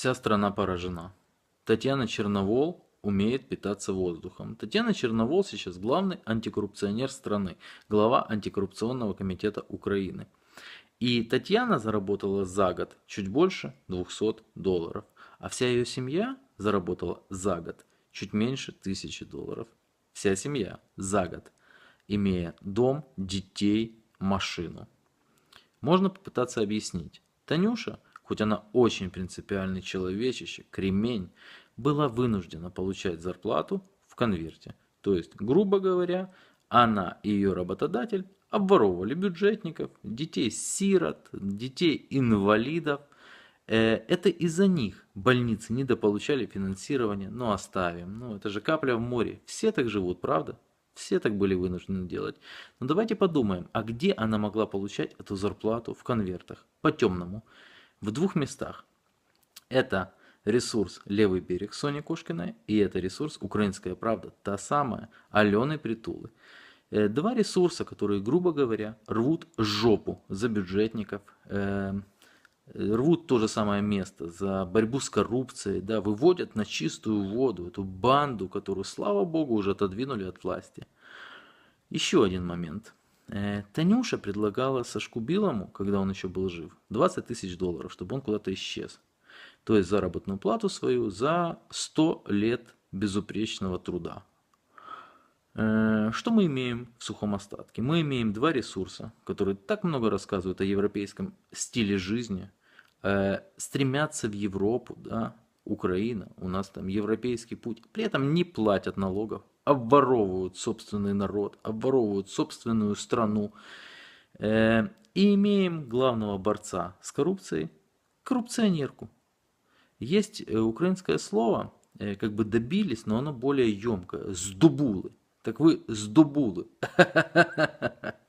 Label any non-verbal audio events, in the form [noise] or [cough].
Вся страна поражена. Татьяна Черновол умеет питаться воздухом. Татьяна Черновол сейчас главный антикоррупционер страны, глава антикоррупционного комитета Украины. И Татьяна заработала за год чуть больше 200 долларов, а вся ее семья заработала за год чуть меньше 1000 долларов. Вся семья за год, имея дом, детей, машину. Можно попытаться объяснить. Танюша, хоть она очень принципиальный человечище, кремень, была вынуждена получать зарплату в конверте. То есть, грубо говоря, она и ее работодатель обворовывали бюджетников, детей-сирот, детей-инвалидов. Э, это из-за них больницы недополучали финансирование, но оставим. Ну, это же капля в море. Все так живут, правда? Все так были вынуждены делать. Но давайте подумаем, а где она могла получать эту зарплату в конвертах? По темному. В двух местах. Это ресурс «Левый берег» Сони Кошкиной и это ресурс «Украинская правда», та самая Алены Притулы. Э, два ресурса, которые, грубо говоря, рвут жопу за бюджетников, э, рвут то же самое место за борьбу с коррупцией, да, выводят на чистую воду эту банду, которую, слава богу, уже отодвинули от власти. Еще один момент. Э, Танюша предлагала Сашку Билому, когда он еще был жив, 20 тысяч долларов, чтобы он куда-то исчез. То есть заработную плату свою за 100 лет безупречного труда. Э, что мы имеем в сухом остатке? Мы имеем два ресурса, которые так много рассказывают о европейском стиле жизни, э, стремятся в Европу, да, Украина, у нас там европейский путь, при этом не платят налогов, обворовывают собственный народ, обворовывают собственную страну. Э, и имеем главного борца с коррупцией, коррупционерку. Есть украинское слово, как бы добились, но оно более емкое, сдубулы. Так вы здобули. [laughs]